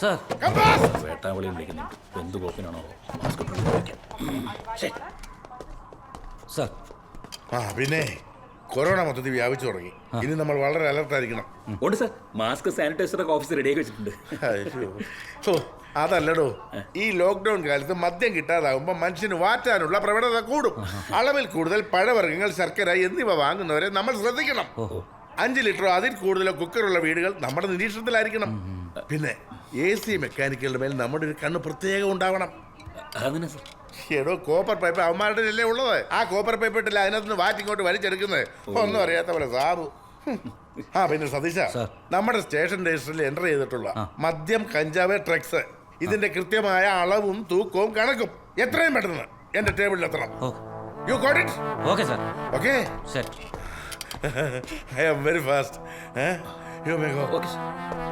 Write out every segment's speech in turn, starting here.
Sir വേട്ടാവളി വിളിക്കുന്നുണ്ട് എന്ത് കോപ്പിനാണോ. ആ പിന്നെ കൊറോണ മൊത്തത്തിൽ വ്യാപിച്ചു തുടങ്ങി. ഇനി നമ്മൾ വളരെ അലർട്ടായിരിക്കണം ഉണ്ട് സാർ മാസ്ക് സാനിറ്റൈസർ സാനിറ്റൈസറൊക്കെ ഓഫീസിൽ റെഡിയാക്കി വെച്ചിട്ടുണ്ട്. ഓ, അതല്ലടോ. ഈ ലോക്ക്ഡൌൺ കാലത്ത് മദ്യം കിട്ടാതാകുമ്പോൾ മനുഷ്യന് വാറ്റാനുള്ള പ്രവണത കൂടും. അളവിൽ കൂടുതൽ പഴവർഗങ്ങൾ ശർക്കര എന്നിവ വാങ്ങുന്നവരെ നമ്മൾ ശ്രദ്ധിക്കണം. അഞ്ച് ലിറ്ററോ അതിൽ കൂടുതലോ കുക്കറുള്ള വീടുകൾ നമ്മുടെ നിരീക്ഷണത്തിലായിരിക്കണം. പിന്നെ എ സി മെക്കാനിക്കുകളുടെ മേൽ നമ്മുടെ ഒരു കണ്ണ് പ്രത്യേകം ഉണ്ടാവണം. അതിനെ സാർ. എടോ കോപ്പർ പൈപ്പ് അവന്മാരുടെ അല്ലേ ഉള്ളത്? ആ കോപ്പർ പൈപ്പ് ഇട്ടില്ല അതിനകത്ത് നിന്ന് വാറ്റ് ഇങ്ങോട്ട് വലിച്ചെടുക്കുന്നത്. ഒന്നും അറിയാത്ത പോലെ സാബു. ആ പിന്നെ സതീശ. നമ്മുടെ സ്റ്റേഷൻ രജിസ്റ്ററിൽ എന്റർ ചെയ്തിട്ടുള്ള മദ്യം കഞ്ചാവ് ട്രക്സ് ഇതിന്റെ കൃത്യമായ അളവും തൂക്കവും കണക്കും. എത്രയും പെട്ടെന്ന് എന്റെ ടേബിളിൽ എത്തണം. You got it okay sir. Okay I am very fast you may go okay sir.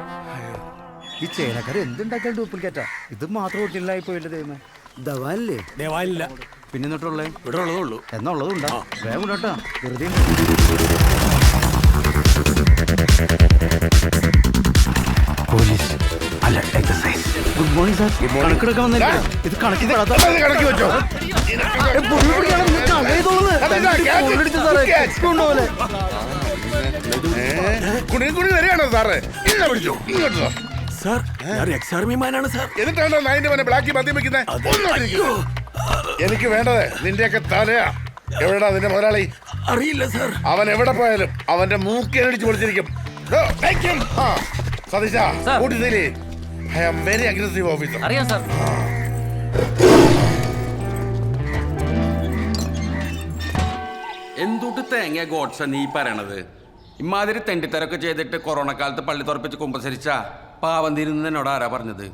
ഈ ചേനക്കാർ എന്തുണ്ടാക്കാൻ ഡ്യൂപ്ലിക്കേറ്റാ ഇത് മാത്രം ഒട്ടില്ലായി പോയില്ല ദൈവമേ? ദവാനല്ലേ പിന്നെ എന്നിട്ടുള്ളേ? ഇവിടെ ഉള്ളതേ ഉള്ളൂ എന്നുള്ളതുണ്ടാ വേഗം കേട്ടോ വെറുതെ പോലീസ്. അല്ല എക്സസൈസ് ഗുഡ് മോർണിംഗ് സാർ കണക്കെടുക്കാൻ വന്നില്ല ഇത് കണക്കി വെച്ചോ. കുണി കുണി വരികയാണോ സാറേ? ഇല്ല പിടിച്ചോ. ഇങ്ങോട്ട്. സാർ ഞാൻ എക്സ് ആർമി മാനാണ് സാർ. എന്നിട്ടാണോ നായിന്റെ മനെ ബ്ലാക്കി മദ്യം വെക്കുന്നത് ഒന്നും അടിക്കൂ. എനിക്ക് വേണ്ടത് നിന്റെയൊക്കെ തലയാ. എവിടെടാ നിന്റെ മുതലാളി? അറിയില്ല സാർ. അവൻ എവിടെ പോയാലും അവന്റെ മൂക്കേനടിച്ച് പൊളിച്ചിരിക്കും. ദോ. ആ, സതീശ Sir. അറിയാം സാർ. എന്തുട്ട് തേങ്ങ ഗോഡ്സ നീ പറയണത്? ഇമാതിരി തെണ്ടിത്തരൊക്കെ ചെയ്തിട്ട് കൊറോണ കാലത്ത് പള്ളി തുറപ്പിച്ച് കുമ്പസരിച്ച? പാവം തീരുന്നതിനോട് ആരാ പറഞ്ഞത്?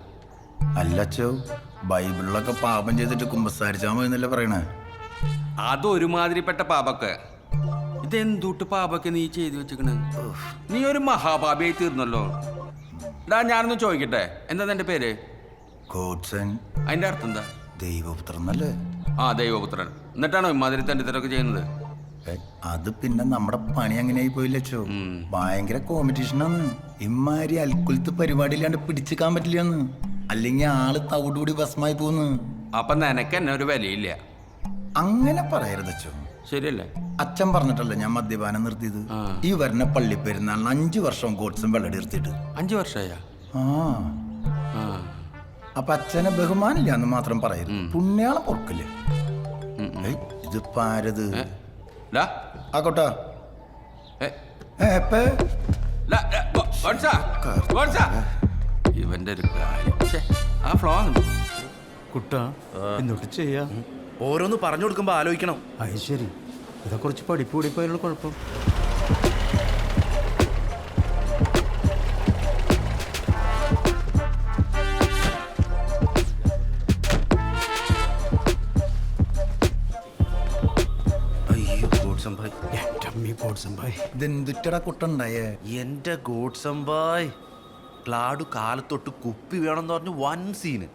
അല്ലച്ചോ ബൈബിളിലൊക്കെ പാപം ചെയ്തിട്ട് കുമ്പസാരിച്ചാൽ മതി എന്നല്ലേ പറയണേ? അതൊരുമാതിരിപ്പെട്ട പാപൊക്കെ. ഇതെന്തുട്ട് പാപൊക്കെ നീ ചെയ്തു വെച്ചിക്കണ്? നീ ഒരു മഹാപാപിയായി തീർന്നല്ലോ. ഡാ ഞാനൊന്ന് ചോദിക്കട്ടെ എന്താ നിന്റെ പേര്? ഗോഡ്സൺ അതിന്റെ അർത്ഥം എന്താ? ദൈവപുത്രൻ അല്ലേ? ആ ദൈവപുത്രൻ. എന്നിട്ടാണോ ഇമാതിരി തെണ്ടിത്തരൊക്കെ ചെയ്യുന്നത്? അത് പിന്നെ നമ്മുടെ പണി അങ്ങനെയായി പോയില്ലച്ചോ. ഭയങ്കര കോമ്പറ്റീഷനാണ് ഇമ്മാരി അൽക്കുലത്ത് പരിപാടിയില്ലാണ്ട് പിടിച്ചിക്കാൻ പറ്റില്ലെന്ന്. അല്ലെങ്കിൽ ആൾ തവിടുകൂടി ഭസ്മായി പോന്ന്. അപ്പൊ നിനക്ക് എന്നെ ഒരു വിലയില്ല. അങ്ങനെ പറയരുതച്ചോ. ശരിയല്ലേ? അച്ഛൻ പറഞ്ഞിട്ടല്ലേ ഞാൻ മദ്യപാനം നിർത്തിയത്? ഈ വരുന്ന പള്ളി പെരുന്നാളിന് അഞ്ചു വർഷം ഗോഡ്സും വെള്ളടി നിർത്തിയിട്ട്. അഞ്ചു വർഷമായ ആ. അപ്പൊ അച്ഛനെ ബഹുമാനില്ല എന്ന് മാത്രം പറയരുത്. പുണ്യാളം പൊറക്കില്ലേ ഇതിപ്പാരത്? ആക്കോട്ടാ. ഇവന്റെ ഒരു ആ ഫ്ലോ കുട്ട എന്നിട്ട് ചെയ്യാ. ഓരോന്ന് പറഞ്ഞു കൊടുക്കുമ്പോ ആലോചിക്കണം. അത് ശരി. ഇതൊക്കെ കുറച്ച് പഠിപ്പ് കൂടി പോയാലുള്ള കുഴപ്പം. അയ്യോ ഗോഡ്സം ഭായ് എന്റെ അമ്മി പോട്സം ഭായ് ഇതെന്തുറ്റടാ കുട്ടുണ്ടായേ? എന്റെ ഗോഡ്സം ഭായ് ക്ലാഡു കാലത്തൊട്ട് കുപ്പി വേണമെന്ന് പറഞ്ഞു വൻ സീന്.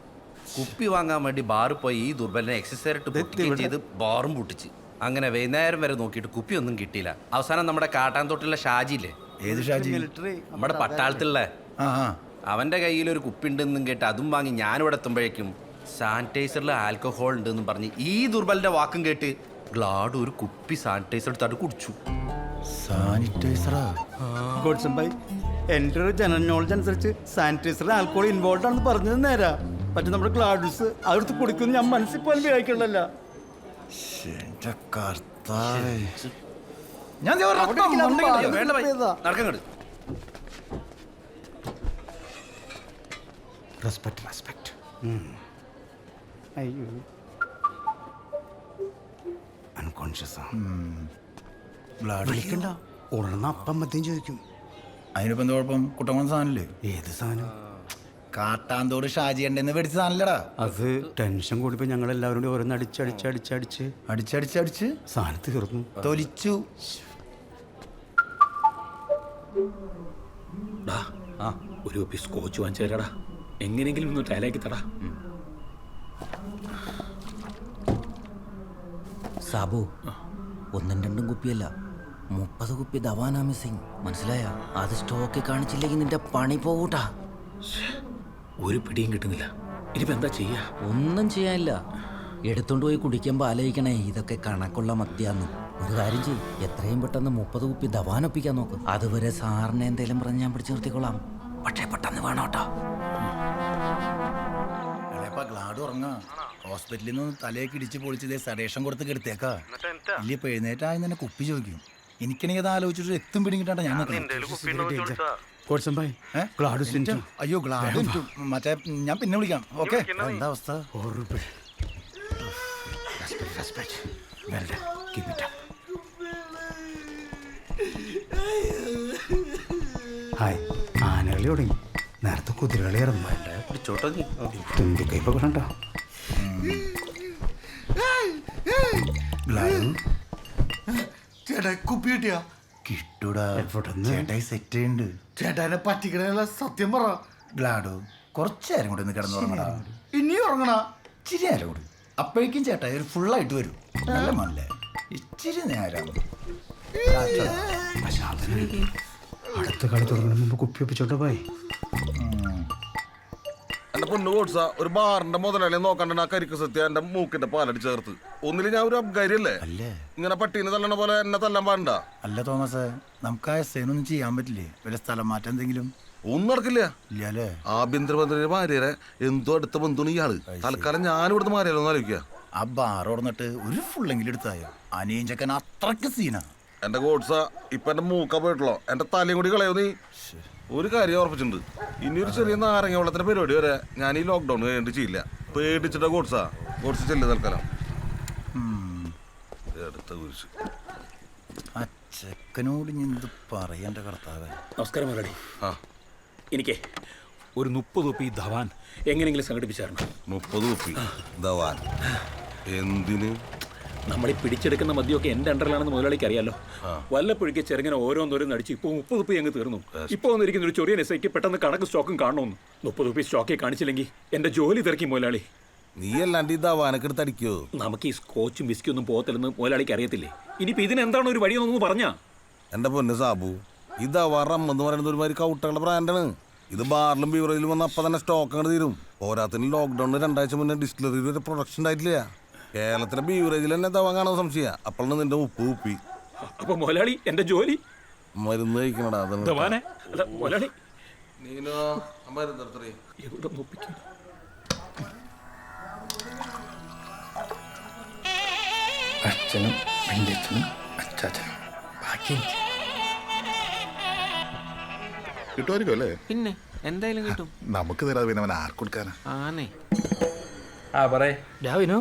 കുപ്പി വാങ്ങാൻ വേണ്ടി ബാറിൽ പോയി ഈ ദുർബലിനെ എക്സസൈസ് പൊട്ടിക്കുകയും ചെയ്ത് ബാറും പൊട്ടിച്ച്. അങ്ങനെ വൈകുന്നേരം വരെ നോക്കിയിട്ട് കുപ്പി ഒന്നും കിട്ടിയില്ല. അവസാനം നമ്മുടെ കാട്ടാൻ തൊട്ടുള്ള ഷാജിയില്ലേ? ഏത് ഷാജി? നമ്മുടെ പട്ടാളത്തിലുള്ള. അവന്റെ കയ്യിൽ ഒരു കുപ്പി ഉണ്ടെന്നും കേട്ട് അതും വാങ്ങി ഞാനിവിടെ എത്തുമ്പോഴേക്കും സാനിറ്റൈസറിൽ ആൽക്കഹോൾ ഉണ്ടെന്നും പറഞ്ഞ് ഈ ദുർബലിന്റെ വാക്കും കേട്ട് ഗ്ലാഡ് ഒരു കുപ്പി സാനിറ്റൈസർ എടുത്തായിട്ട് കുടിച്ചു. സാനിറ്റൈസറാ? ഭായ് എന്റെ ഒരു ജനറൽ നോളജ് അനുസരിച്ച് സാനിറ്റൈസറിൽ ആൽക്കോൾ ഇൻവോൾവ് ആണെന്ന് പറഞ്ഞത് നേരാ. പക്ഷെ നമ്മുടെ ക്ലാഡ്സ് അതെടുത്ത് കുടിക്കുന്നു ഞാൻ മനസ്സിൽ പോലും വിചാരിക്കണല്ല ഞാൻ? റെസ്പെക്ട് റെസ്പെക്ട് അയ്യോ. അൺകോൺഷ്യസ് ബ്ലഡ് വിളിക്കണ്ട. ഉടനെ അപ്പം മദ്യം ചോദിക്കും. അതിനിപ്പം എന്താ കുഴപ്പം? കുട്ടമ്മ സാധനല്ലേ ഏത് സാധനം? കാട്ടാന്തോട് ഷാജി ഉണ്ടെന്ന് മേടിച്ച സാധനല്ലടാ അത് ടെൻഷൻ കൂടിപ്പോ ഞങ്ങൾ എല്ലാവരും കൂടി ഓരോന്ന് അടിച്ചടിച്ചടിച്ചടിച്ച് അടിച്ചടിച്ചടിച്ച് സാധനം തീർന്നു. തൊലിച്ചു. ഒരു സ്കോച്ച് വാങ്ങിച്ചു തരാടാ. എങ്ങനെയെങ്കിലും ഒന്ന് ടയലാക്കി തടാ. സാബു ഒന്നും രണ്ടും കുപ്പിയല്ല. മുപ്പത് കുപ്പി ദവാനാ മിസ്സിങ്. മനസ്സിലായ? അത് സ്റ്റോക്ക് കാണിച്ചില്ലെങ്കിൽ നിന്റെ പണി പോകൂട്ടാ ഒരു പിടിയും കിട്ടുന്നില്ല. ഇനിയിപ്പോ എന്താ ചെയ്യാ? ഒന്നും ചെയ്യാനില്ല. എടുത്തോണ്ട് പോയി കുടിക്കുമ്പോൾ ആലോചിക്കണേ ഇതൊക്കെ കണക്കുള്ള മദ്യാന്ന്. ഒരു കാര്യം ചെയ്യും എത്രയും പെട്ടെന്ന് മുപ്പത് കുപ്പി ദവാനൊപ്പിക്കാൻ നോക്ക്. അതുവരെ സാറിനെ എന്തേലും പറഞ്ഞ് ഞാൻ പിടിച്ചു നിർത്തിക്കൊള്ളാം പക്ഷേ പെട്ടെന്ന് വേണം കേട്ടോ ഗ്ലാഡ് ഉറങ്ങാ. ഹോസ്പിറ്റലിൽ നിന്ന് തലയൊക്കെ ഇടിച്ച് പൊളിച്ചത് സഡേഷൻ കൊടുത്ത് കെടുത്തേക്കാ ഇല്ല ഇപ്പൊ എഴുന്നേറ്റായി തന്നെ കുപ്പി ചോദിക്കും. എനിക്കാണെങ്കിൽ അത് ആലോചിച്ചിട്ട് എത്തും പിടിങ്ങിട്ടാ ഞാൻ. അയ്യോ ഗ്ലാഡ് മറ്റേ ഞാൻ പിന്നെ വിളിക്കാം. ഓക്കെ? എന്താ അവസ്ഥ? ഹായ് ആനകളി തുടങ്ങി. നേരത്തെ കുതിരകളി ഇറന്നു പിടിച്ചോട്ടോ ഉണ്ടോ ചേട്ടാ കുപ്പി കിട്ടിയാ? കിട്ടൂടാ. എവിടുന്ന്? ചേട്ടായി സെറ്റ് ചെയ്യുന്നുണ്ട് ചേട്ടാനെ പറ്റിക്കണല്ല സത്യം പറ. ഗ്ലാഡോ കുറച്ചേരം കൂടെ ഒന്ന് കിടന്നുറങ്ങടാ ഇനി ഉറങ്ങണ? ഇച്ചിരി നേരം കൂടി. അപ്പോഴേക്കും ചേട്ടായി ഒരു ഫുള്ളായിട്ട് വരും. നല്ല മല്ലേ ഇച്ചിരി നേരം അടുത്ത കളി തുടങ്ങുന്ന മുമ്പ് കുപ്പി ഒപ്പിച്ചോട്ടെ എന്റെ പൊന്നു കോട്സ ഒരു ബാറിന്റെ മുതലാളിയെ നോക്കണ്ട ആ കരിക്ക് സത്യ എന്റെ മൂക്കിന്റെ പാലടി ചേർത്ത്. ഒന്നിൽ ഞാൻ ഒരു അബ്കാരിയല്ലേ അല്ലേ? ഇങ്ങനെ പട്ടീനെ തല്ലണ പോലെ എന്നെ തല്ലാൻ പാടണ്ട? അല്ല തോമസ് നമുക്ക് ആ സേനൊന്നും ചെയ്യാൻ പറ്റില്ലേ? വല്ല സ്ഥലം മാറ്റം എന്തെങ്കിലും? ഒന്നും നടക്കില്ല. ഇല്ല അല്ലേ? ആഭ്യന്തരമന്ത്രിയുടെ ഭാര്യരെ എന്തോ അടുത്ത ബന്ധുണ് ഇയാൾ. തൽക്കാലം ഞാൻ ഇവിടുന്ന് മാറിയാലോ ആലോചിക്കുക ആ ബാർ ഓർന്നിട്ട് ഒരു ഫുള്ളെങ്കിലും എടുത്തായോ? അനിയൻ ചെക്കൻ അത്രയ്ക്ക് സീനാ. എന്റെ കോട്സ ഇപ്പൊ എന്റെ മൂക്ക പോയിട്ടുള്ളോ? എന്റെ തലയും കൂടി കളയോ നീ? ഒരു കാര്യം ഉറപ്പിച്ചിട്ടുണ്ട്. ഇനിയൊരു ഒരു ചെറിയ നാരങ്ങ വെള്ളത്തിന്റെ പരിപാടി വരെ ഞാൻ ഈ ലോക്ക്ഡൌൺ കഴിഞ്ഞിട്ട് ചെയ്യില്ല. പേടിച്ചിട്ട് കൊടുത്താ കുറച്ച് ചെല്ലു തൽക്കാലം. എടുത്ത കുരിശ് അച്ചക്കനോട് എന്ത് പറയണ്ട കർത്താവ്. നമസ്കാരം മുരളി ആ. എനിക്ക് ഒരു മുപ്പത് ഉപ്പി ധവാൻ എങ്ങനെയെങ്കിലും സംഘടിപ്പിച്ചായിരുന്നു? മുപ്പത് കുപ്പി ധവാൻ. എന്തിന്? നമ്മൾ ഈ പിടിച്ചെടുക്കുന്ന മദ്യമൊക്കെ എന്റെ അണ്ടറിലാണെന്ന് മുതലാളിക്ക് അറിയാലോ. വല്ലപ്പോഴേക്ക് ചെറുങ്ങനെ ഓരോന്നോരോന്ന് അടിച്ച് ഇപ്പോൾ മുപ്പത് ഉപ്പി അങ്ങ് തീർന്നു. ഇപ്പൊ വന്നിരിക്കുന്ന ഒരു ചെറിയ നെസയ്ക്ക് പെട്ടെന്ന് കണക്ക് സ്റ്റോക്കും കാണണമെന്ന് മുപ്പത് ഉപ്പി സ്റ്റോക്കെ കാണിച്ചില്ലെങ്കിൽ എന്റെ ജോലി തിരക്കി മുതലാളി. നീ അല്ലാണ്ട് ഈ വാനക്കെടുത്ത് അടിക്കോ. നമുക്ക് ഈ സ്കോച്ചും വിസ്കി ഒന്നും പോകത്തില്ലെന്ന് മുതലാളിക്ക് അറിയത്തില്ലേ? ഇനിയിപ്പോൾ ഇതിനെന്താണ് ഒരു വഴിയെന്നൊന്ന് പറഞ്ഞാ? എന്റെ പൊന്ന് സാബു ഇതാ വറം എന്ന് പറയുന്നത് ഒരുമാതിരി കൗട്ടകളുടെ ബ്രാൻഡാണ്. ഇത് ബാറിലും ബീവറേജിലും വന്ന അപ്പം തന്നെ സ്റ്റോക്ക് അങ്ങോട്ട് തീരും. പോരാത്തിന് ലോക്ക്ഡൌണിന് രണ്ടാഴ്ച മുന്നേ ഡിസ്റ്റിലറിയിൽ ഒരു പ്രൊഡക്ഷൻ ഉണ്ടായിട്ടില്ല. കേരളത്തിലെ ബീവറേജിൽ തന്നെ തവങ്ങാണോ സംശയ. അപ്പോഴാണ് നിന്റെ ഉപ്പ് ഉപ്പി. അപ്പൊ മുതലാളി എന്റെ ജോലി? മരുന്ന് കഴിക്കണടാ അതാണ് അല്ല മുതലാളി നീനോ മരുന്ന് എടുത്തേ എവിടെ നോപ്പിക്കും അച്ഛനും വല്യച്ഛനും അച്ചാച്ചനും. ബാക്കി എനിക്ക്. കിട്ടുമായിരിക്കും അല്ലേ? പിന്നെ എന്തായാലും കിട്ടും. നമുക്ക് തരാതെ പിന്നെ അവൻ ആർക്ക് കൊടുക്കാനാ ആനേ ആ പറയേ. രാവിനോ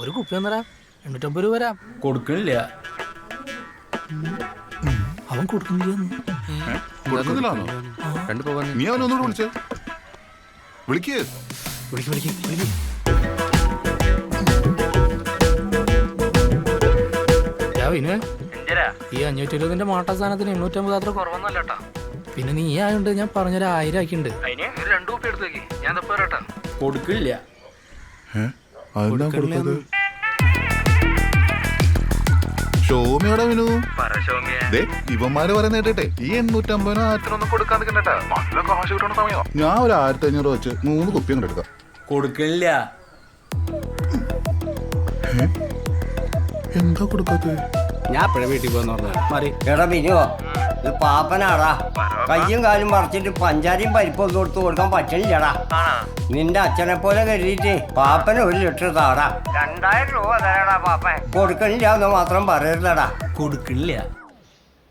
ഒരു കുപ്പി ഒന്നരാ. എണ്ണൂറ്റമ്പത് രൂപ വരാം. കൊടുക്കണില്ല. അവൻ കൊടുക്കുന്നില്ല കൊടുക്കുന്നില്ലാണോ രണ്ട് പോകാൻ നീ അവനൊന്നുകൂടെ വിളിച്ചേ. വിളിക്കേ. വിളിക്ക് വിളിക്ക് ഈ അഞ്ഞൂറ്റി ഇരുപതിന്റെ മാട്ട സാധനത്തിന് എണ്ണൂറ്റമ്പത് അത്ര കുറവൊന്നല്ല പിന്നെ നീ ആയോണ്ട് ഞാൻ പറഞ്ഞൊരു ആയിരം ആക്കിണ്ട് രണ്ടു കുപ്പി എടുത്തേക്ക് ഞാൻ തപ്പാ കൊടുക്കില്ല അതെന്താ കൊടുത്തത്? ഷോമിയോടെ വിനു ദേ, ഇവന്മാര് പറയുന്ന കേട്ടെ ഈ എണ്ണൂറ്റമ്പതിനോ ആയിരത്തിനൊന്നും കൊടുക്കാൻ നിൽക്കണ്ടേട്ടാ. നല്ല കാശ് കിട്ടണ സമയോ ഞാൻ ഒരു ആയിരത്തി അഞ്ഞൂറ് വെച്ച് മൂന്ന് കുപ്പി അങ്ങോട്ട് എടുക്കാം. കൊടുക്കില്ല എന്താ കൊടുക്കാത്തത്? ഞാൻ വീട്ടിൽ പോകുന്ന പറഞ്ഞത്. മാറി. എടാ ബിനുവോ ഇത് പാപ്പനാടാ. കയ്യും കാലും പറിച്ചിട്ട് പഞ്ചാരിയും പരിപ്പൊക്കെ കൊടുത്ത് കൊടുക്കാൻ പറ്റണില്ലടാ. നിന്റെ അച്ഛനെ പോലെ കരുതിയിട്ട് പാപ്പന് ഒരു ലിറ്റർ താടാ. രണ്ടായിരം രൂപ തരാടാ പാപ്പൻ കൊടുക്കണില്ല എന്ന് മാത്രം പറയരുതടാ. കൊടുക്കണില്ല.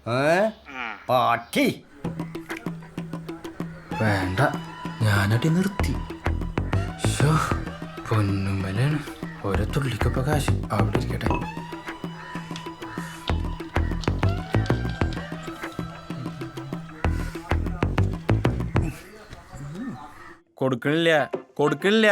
ഏ? പാട്ടി. വേണ്ട. ഞാനടി നിർത്തി. ഷോ പൊന്നുമലാണ് ഓരോ പ്രകാശം കാശ്. അവിടെ ഇരിക്കട്ടെ. കൊടുക്കണില്ല. കൊടുക്കണില്ല.